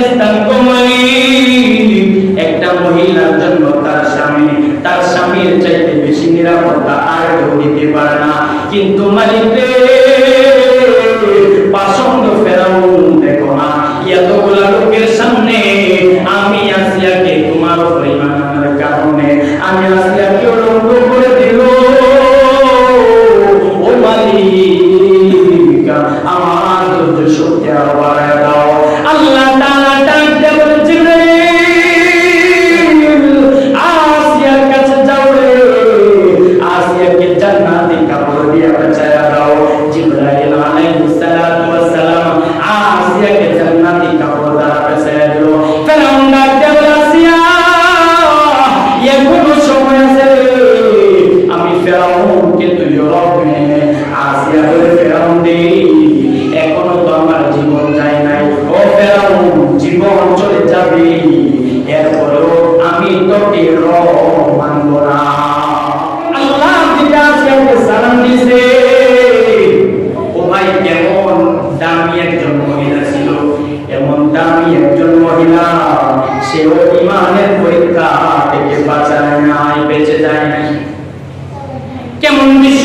ইস্তানকুমানি একটা মহিলার জন্য তার স্বামী, তার স্বামীর চাইতে বেশি নিরাপত্তা আর কেউ দিতে পারে না। কিন্তু মালিক পাষণ্ড ফেরাউন, দেখো না, এতগুলা লোকের সামনে আমি আসিয়াকে তোমার পরিমাণ কারণে, আমি আসিয়াকে আসিয়া বলে পরীক্ষা থেকে বাঁচায় নাই বেঁচে যায় নাই। কেমন বিশ্ব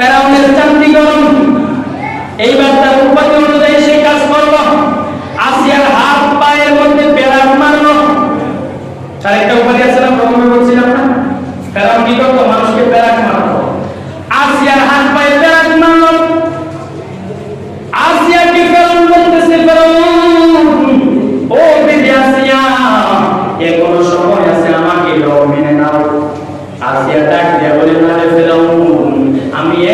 ফেরাউনের চাকরি গরম এইবার তার উপাধি অনুযায়ী সে কাজ করল আসিয়ার হাত পায়ের মধ্যে পেরাক মারলো তার একটা উপাধি আছে না প্রথমে বলছিলাম না ফেরাউন কি করতো মানুষকে পেরাক মারতো আসিয়ার হাত পায়ে পেরাক মারলো আসিয়া কি ফেরাউন বলতেছে ফেরাউন ও বিবি আসিয়া এখনও সময় আছে আমাকে রব মেনে নাও আসিয়া ডাক দিয়া বলে না রে ফেরাউন আমি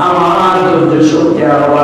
আমার ধৈর্য শক্তি আরও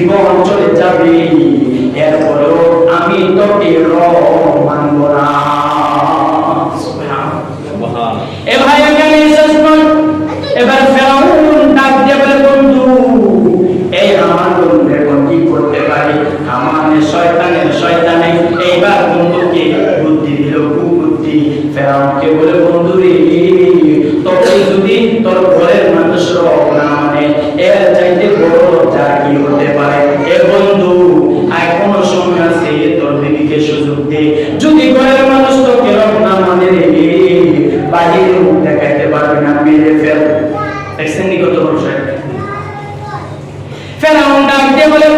জীবন চলে যাবে। এরপরেও আমি তোকে র মানব না। এ ভাই এখানে শেষ নয়। এবার ফেরাউন ডাক দিয়ে বলে বন্ধু এই আমার বন্ধু এখন কি করতে পারি? আমার শয়তানের শয়তানে। এইবার বন্ধুকে বুদ্ধি দিল কুবুদ্ধি। ফেরাউনকে বলে বন্ধু রে তোকে যদি তোর ঘরের মানুষ না মানে এর চাইতে বড় যা কি হতে পারে? এ বন্ধু এখনও সময় আছে তোর দিদিকে সুযোগ দে। যদি ঘরের মানুষ তো কেরম না মানে বাহিরে দেখাইতে পারবে না, মেরে ফেল দেখছেন কত বড়